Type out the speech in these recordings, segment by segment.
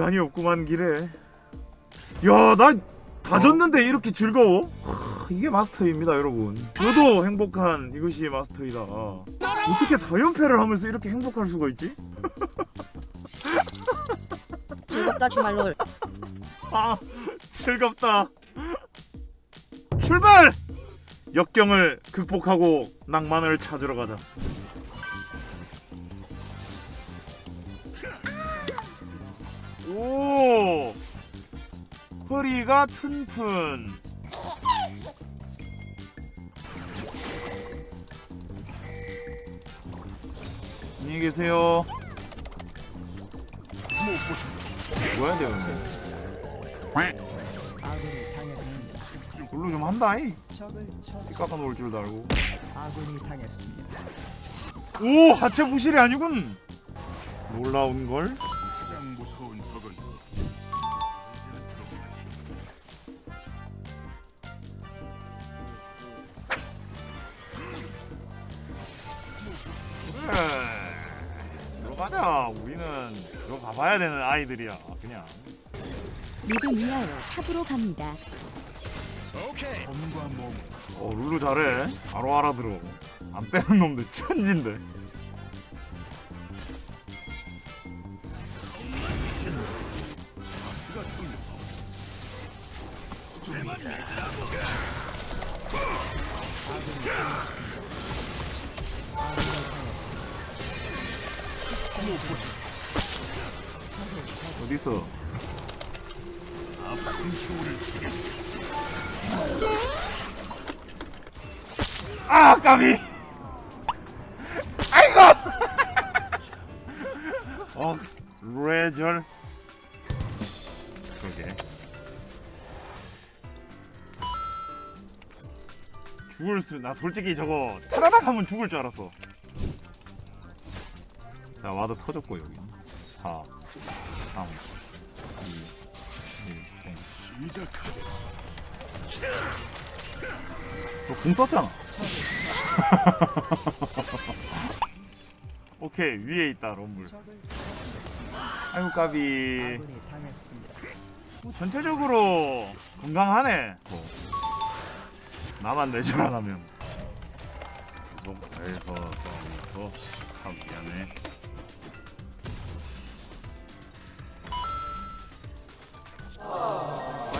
공간이 없구만 길에. 야난 다 졌는데 이렇게 즐거워? 하, 이게 마스터입니다 여러분. 저도 행복한 이것이 마스터이다. 어떻게 4연패를 하면서 이렇게 행복할 수가 있지? 즐겁다 주말롤 아 즐겁다. 출발! 역경을 극복하고 낭만을 찾으러 가자 허리가 튼튼. 안녕히 계세요. 뭐야 내가 아군이 좀 한다 이. 적을 처치. 놓을 줄도 알고. 아군이 당했습니다. 오 하체 부실이 아니군. 놀라운 걸 봐야 되는 아이들이야. 그냥. 미드 미아로 탑으로 갑니다. 검과 몸. 어 룰루 잘해. 바로 알아들어. 안 빼는 놈들 천진데 어딨어 아 까비! 아이고! 어 레절. 그러게. 죽을 수 나 솔직히 저거 타라락 하면 죽을 줄 알았어. 자 와드 터졌고 여기. 4 3 2 1 0 시작하게 너궁 썼잖아. 오케이 위에 있다 럼블. 아이고 까비. 전체적으로 건강하네. 뭐. 나만 내줄 안 하면. 이거 에서 서부터 참 미안해.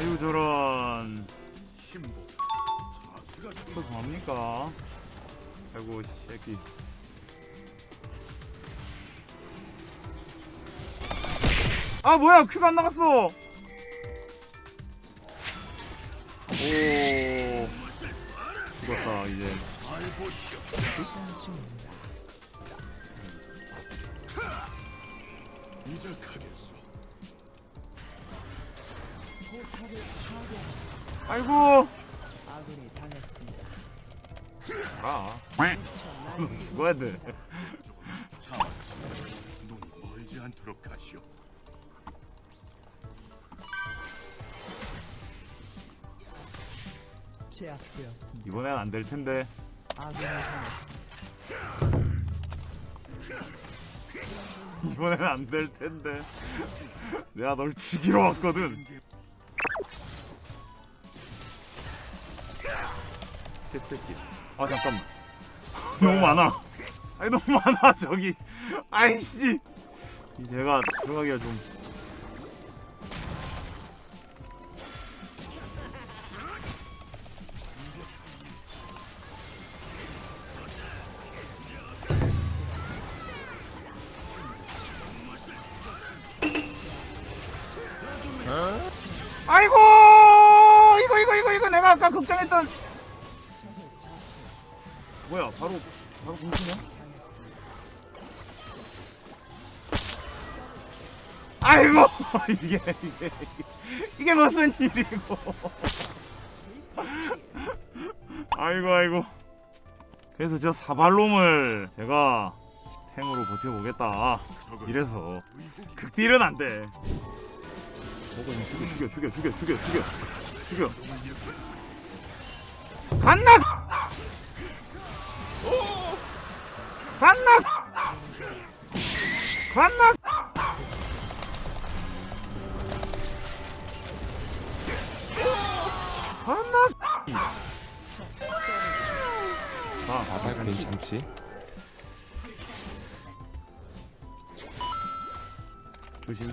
아유 저런. 힘복 자세가 또 뭐합니까? 아이고 새끼. 아 뭐야 큐가 안 나갔어. 오 죽었다 이제. 시작하겠 아이고. 아군이 당했습니다. 처 죽어야 돼. 자만시 눈 멀지 않도록 하시오 제압되었습니다. 이번엔 안 될 텐데. 아군이 당했습니다. 이번엔 안 될 텐데. 내가 널 죽이러 왔거든. 개새끼. 아 잠깐만. 너무 많아. 아니 너무 많아 저기. 아이씨. 이 제가 들어가기가 좀. 아이고 이거 이거 이거 이거 내가 아까 걱정했던 뭐야 바로 바로 공수냐? 아이고! 이게 이게 이게 무슨 일이고. 아이고 아이고. 그래서 저 사발놈을 제가 탱으로 버텨보겠다. 이래서 극딜은 안돼. 죽여 죽여 죽여 죽여 죽여 죽여 죽여. 간나 갔나 갔나 갔나 아발 괜찮지? 조심.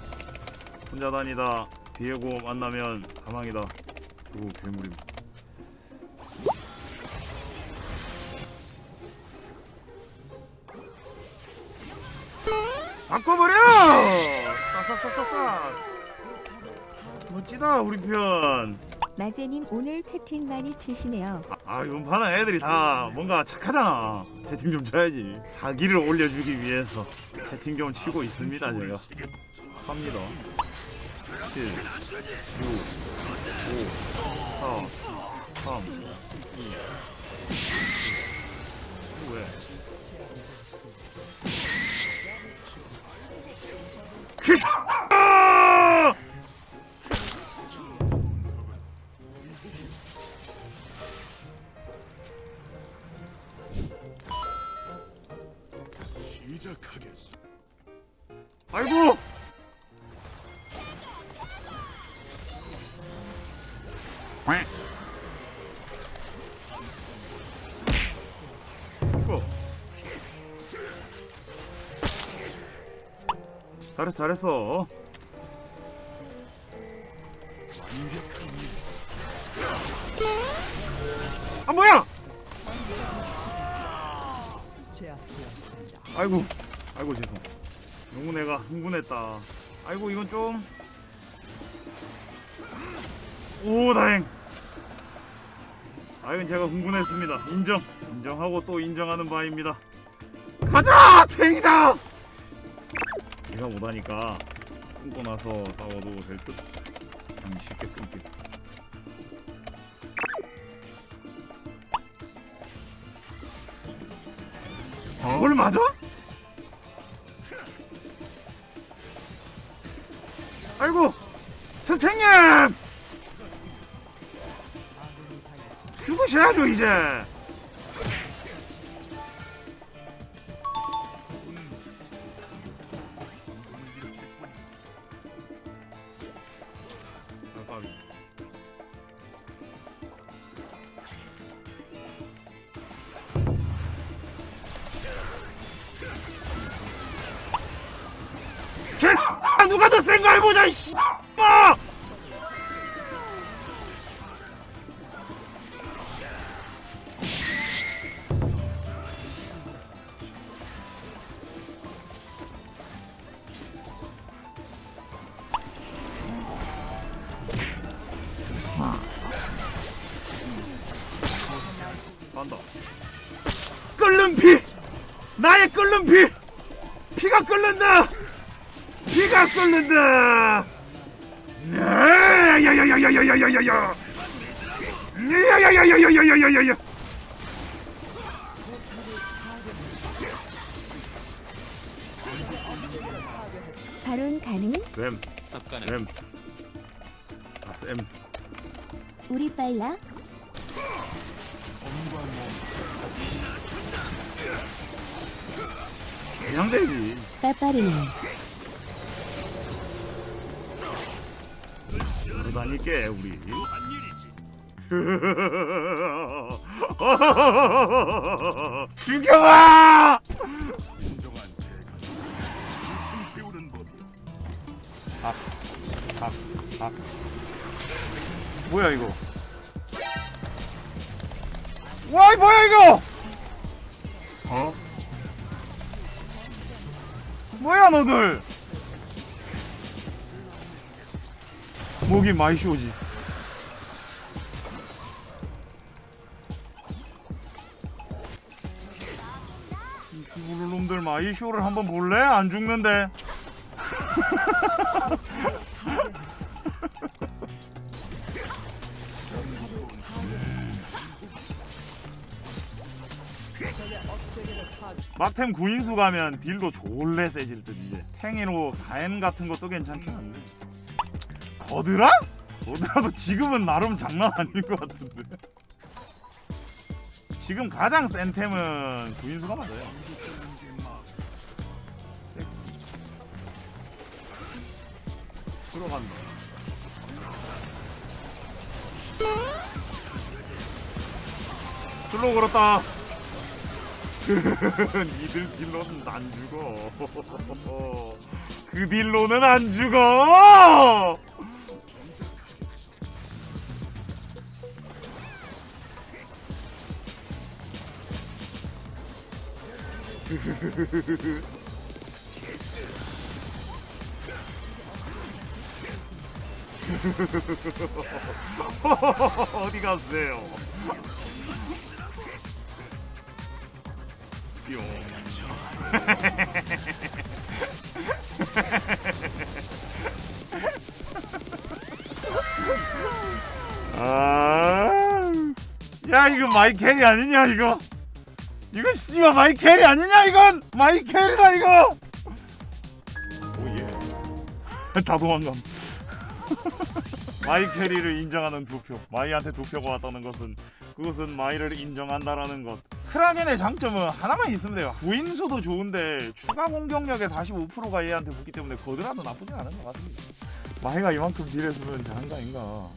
혼자 다니다. 비에고 만나면 사망이다. 그리고 괴물입니다. 바꿔버려! 싸싸싸싸싸. 멋지다 우리 편. 마제님 오늘 채팅 많이 치시네요. 아 이번 판은 애들이 다 뭔가 착하잖아. 채팅 좀 쳐야지. 사기를 올려주기 위해서 채팅 좀 치고 있습니다 제가 합니다. 7 6 5 4 3 2 왜? 키스! 아! 시작하겠소. 아이고! 잘했어 잘했어. 아 뭐야. 아이고 아이고 죄송. 너무 내가 흥분했다. 아이고 이건 좀. 오 다행. 아 이건 제가 흥분했습니다. 인정. 인정하고 또 인정하는 바입니다. 가자 탱이다 내가 못하니까 끊고 나서 싸워도 될듯? 그냥 쉽게 끊기. 그걸 맞아? 아이고 선생님! 죽으셔야죠 이제 더 센 거 해보자 이씨. 아! 간다. 끓는 피! 나의 끓는 피 끓는다 네, 야야야야야야야야야 야 야야야야야야야야야 발언 가능? 램 쌉가네 램 아 쌤 우리 빨라? 그냥 되지 빠빠르네. 다닐게 우리. 죽여와! 아, 아, 뭐야 이거? 와, 뭐야 이거? 어? 뭐야 너들? 목이 많이 쉬오지. 이 죽을 놈들 마이 쇼를 한번 볼래? 안 죽는데. 막템 구인수 가면 딜도 졸래 세질 듯 이제. 탱이로 가엔 같은 것도 괜찮긴 한데 거드라? 거드라도 지금은 나름 장난 아닌 것 같은데. 지금 가장 센 템은 구인수가 맞아요. 들어간다. 슬로우 걸었다. 니들 딜로는 안 죽어. 그 딜로는 안 죽어 어디 갔어요? 뿅. 아, 야 이거 마이 캐리 아니냐 이거? 이거 씨발 마이 캐리 아니냐 이건 마이 캐리다 이거. 오예. 다 도망감. 마이 캐리를 인정하는 두 표. 마이한테 두 표가 왔다는 것은 그것은 마이를 인정한다라는 것. 크라겐의 장점은 하나만 있으면 돼요. 구인수도 좋은데 추가 공격력의 45%가 얘한테 붙기 때문에 거드라도 나쁘진 않은 것 같습니다. 마이가 이만큼 딜했으면 잘한 거 아닌가.